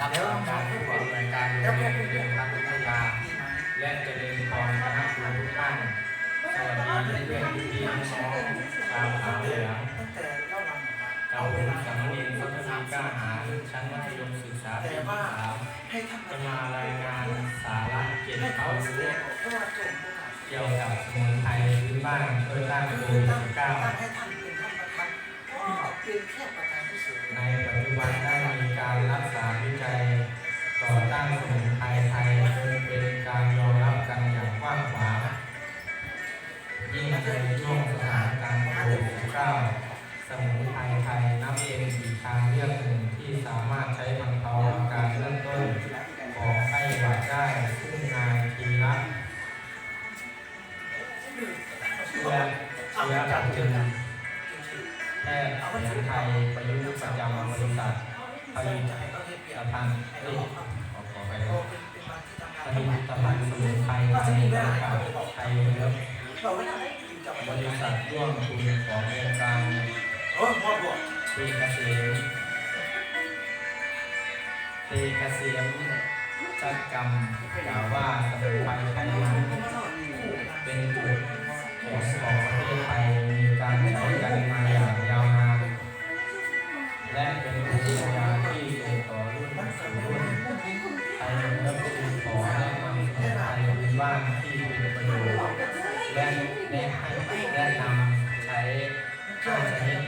รับรองการผู้อำนวยการโรงเรียนเจริญพัฒวิทยา และเจริญพรคณะครูทุกท่านสวัสดีเพื่อนๆพี่น้องชาวขาวเหลืองเล่าผมสามเณรสัตมีกล้าหาญชั้นมัธยมศึกษาปีที่สามจะมารายงานสาระเกี่ยวกับเขาเรื่องเกี่ยวกับสมุนไพรพื้นบ้านช่วยต้านโควิดตั้ง19ตั้งให้ท่านเก็เป็นแค่ประธาในปัจจุบันานสมุนไพรไทยจนเป็นการยอมรับกันอย่างกว้างขวางยิ่งในช่วงสถานการณ์โควิด -19 สมุนไพรไทยนับเป็นอีกทางเลือกหนึ่งที่สามารถใช้บรรเทาอาการเริ่มต้นของไข้หวัดได้ซึ่งนายทีรัตน์เชื้อเชื้อกับจึงแพทย์แผนไทยประยุกต์ประจำบริษัทผลิตจะให้เขาเรียบเรียภัณฑ์ ไปโตเป็นเป็นวันที่ทำงาผนลิตภัณฑ์สมุนไพรในบริษัทไทยเลิฟเราไม่ได้อยู่จังหบวัดริษัทร่วมทุนขององค์การโอ้ยพ่อบอกเทเกษมเทเกษมจัดกรรมกล่าวว่าสมุนไพรไทยนั้นเป็นจุดแข็งของประเทศไทยมี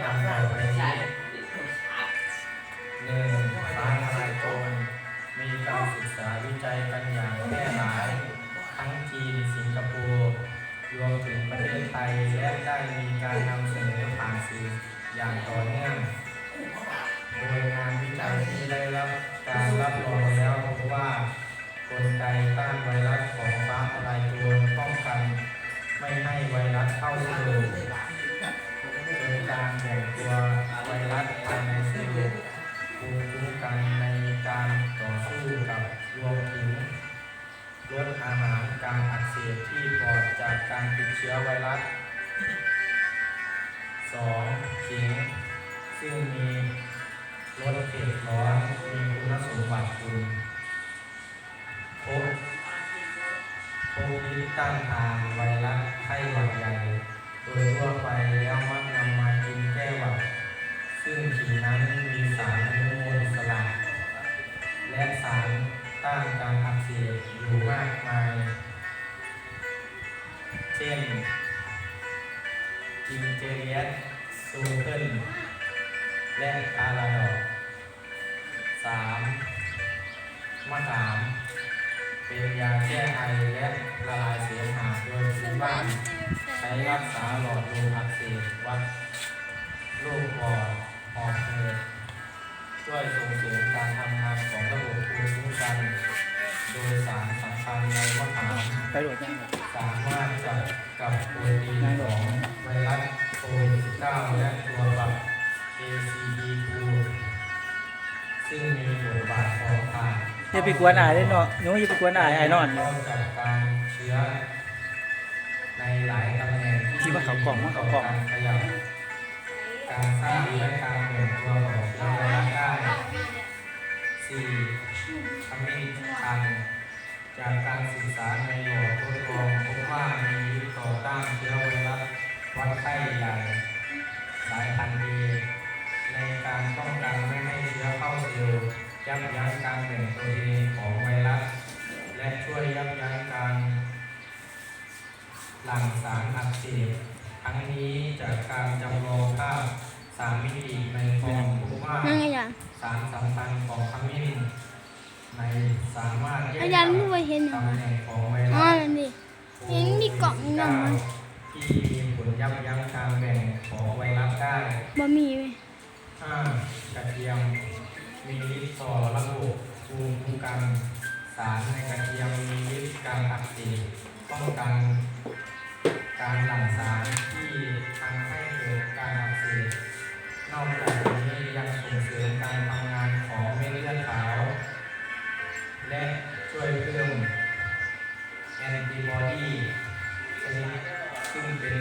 ชนิดนำต่อไปนี้หนึ่งฟ้าทลายโจรมีการศึกษาวิจัยกันอย่างแพร่หลาย ทั้งจีนสิงคโปร์รวมถึงประเทศไทยและได้มีการนำเสนอผ่านสื่ออย่างต่อเนื่องโดยงานวิจัยที่ได้รับการรับรองแล้วพบว่ากลไกต้านไวรัสของฟ้าทลายโจรป้องกัน ไม่ให้ไวรัสเข้าสู่ การแบ่งตัวไวรัสภายในเซลล์ภูมิคุ้มกันในการต่อสู้กับรวมถึงลดอาหารการอักเสบที่ปอดจากการติดเชื้อไวรัส 2. ขิงซึ่งมีรสเผ็ดร้อนมีคุณสมบัติคุณพบพบพิษต้านทานไวรัสไข้ เช่นจิงเจเรียสซูเคิลและอาราดอกสามมะขาม เป็นยาแก้ไอและละลายเสมหะโดยพื้นบ้านใช้รักษาหลอดลมอักเสบวัดโรคปอดหอบหืดช่วยส่งเสริมการทำงานของระบบภูมิคุ้มกัน โดยสารสำ คัญในมะขามไปโดดยังไงสามารถจัดกับโปรตีนของไวรัสโควิด -19 และตัวปรับ ACE2 ซึ่งมีบทบาทของผ่านอย่าไปกวนอายเลยเนาะหนูอย่าไปกวนอายอายนอนนอกจากการเชื้อ ในหลายตำแหน่งคิดว่าเขากล่องมั้งเขากล่องรขยับการสร้างและการแบ่งตัวของเชื้อไวรัสได้ 4. ขมิ้นชัน จากการศึกษาในหลอดทดลองพบว่ามีฤทธิ์ต่อต้านเชื้อไวรัสวัดไข้ใหญ่สายพันธุ์เอในการป้องกันไม่ให้เชื้อเข้าเซลล์ยับยั้งการแบ่งโปรตีนของไวรัส และช่วยยับยั้งการหลั่งสารอักเสบทั้งนี้จากการจำลองภาพสามมิติในฟอร์มพบว่านั่นไงอาจารย์สารสำคัญของขมิ้น ในสามารถแยกอาจารย์ไม่เคยเห็นเหรอ ตำแหน่งของไวอ๋อรัสนั่นดิ เห็นมีกล่องหนึ่งมั้ยที่มีผลยับยั้งการแบ่งของไวรัสได้ บะหมี่ไหม 5. กระเทียม มีฤทธิ์ต่อระบบภูมิคุ้มกัน สารในกระเทียมมีฤทธิ์การอักเสบป้องกัน การหลั่งสารที่ท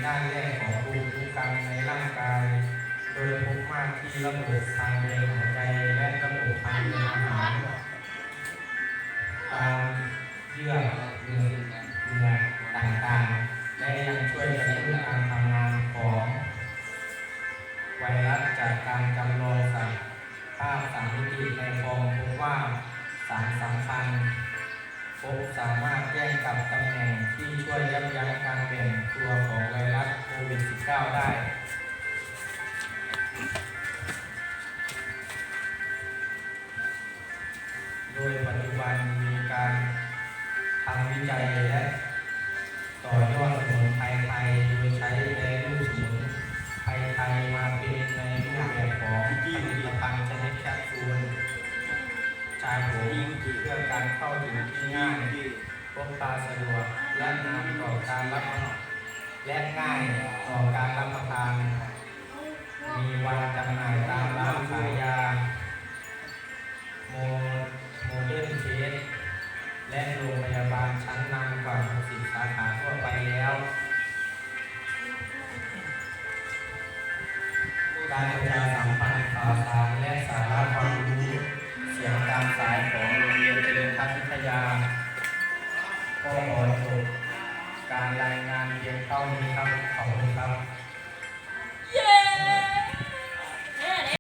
ด้านแรกของภูมิคุ้มกันในร่างกาย โดยพบมากที่ระบบทางเดินหายใจและระบบทางเดินอาหารตามเยื่อเนื้อเนื้อต่างๆ และยังช่วยกระตุ้นการทำงานของไวรัสจากการจำลองสัตว์ภาพสามมิติในฟองพบว่าสารสำคัญ พบสามารถแย่งกับตำแหน่งที่ช่วยยับยั้งการแบ่งตัวของไวรัสโควิด -19 ได้โดยปัจจุบันมีการทำวิจัย และง่ายต่อการรับประทาน มีวันจำหน่ายตามร้านขายยาโมโมเดิร์นเชสและโรงพยาบาลชั้นนำ